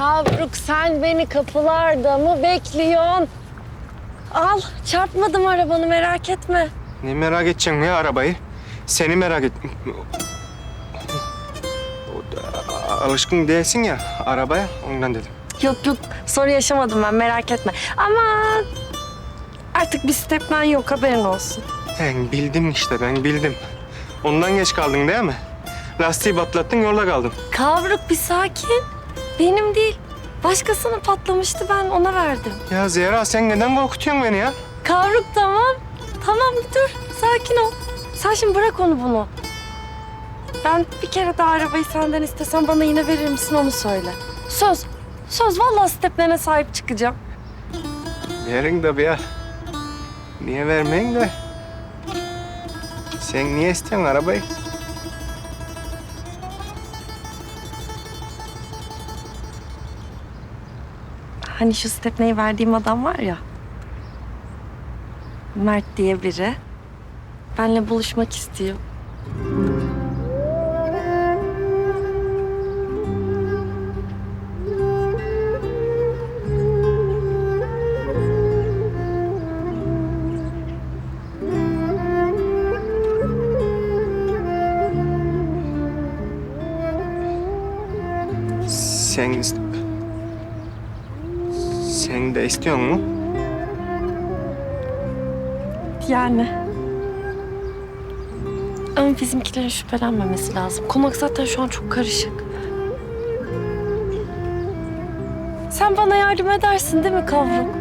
Kavruk sen beni kapılarda mı bekliyorsun? Al çarpmadım arabanı merak etme. Ne merak edeceksin ya arabayı? Seni merak et. Alışkın değilsin ya arabaya ondan dedim. Yok yok sorun yaşamadım ben merak etme. Ama artık bir stepmen yok haberin olsun. Ben bildim işte ben bildim. Ondan geç kaldın değil mi? Lastiği patlattın yolda kaldın. Kavruk bir sakin. Benim değil. Başkasının patlamıştı ben ona verdim. Ya Zehra sen neden korkutuyorsun beni ya? Kavruk tamam. Tamam bir dur. Sakin ol. Sen şimdi bırak onu bunu. Ben bir kere daha arabayı senden istesem bana yine verir misin onu söyle. Söz. Söz vallahi steplerine sahip çıkacağım. Verin tabii ya. Niye vermeyin de? Sen niye istiyorsun arabayı? Hani şu stepneyi verdiğim adam var ya. Mert diye biri. Benle buluşmak istiyor. Sen Sen de istiyor mu? Yani. Ama bizimkilerin şüphelenmemesi lazım. Konak zaten şu an çok karışık. Sen bana yardım edersin değil mi Kavruk?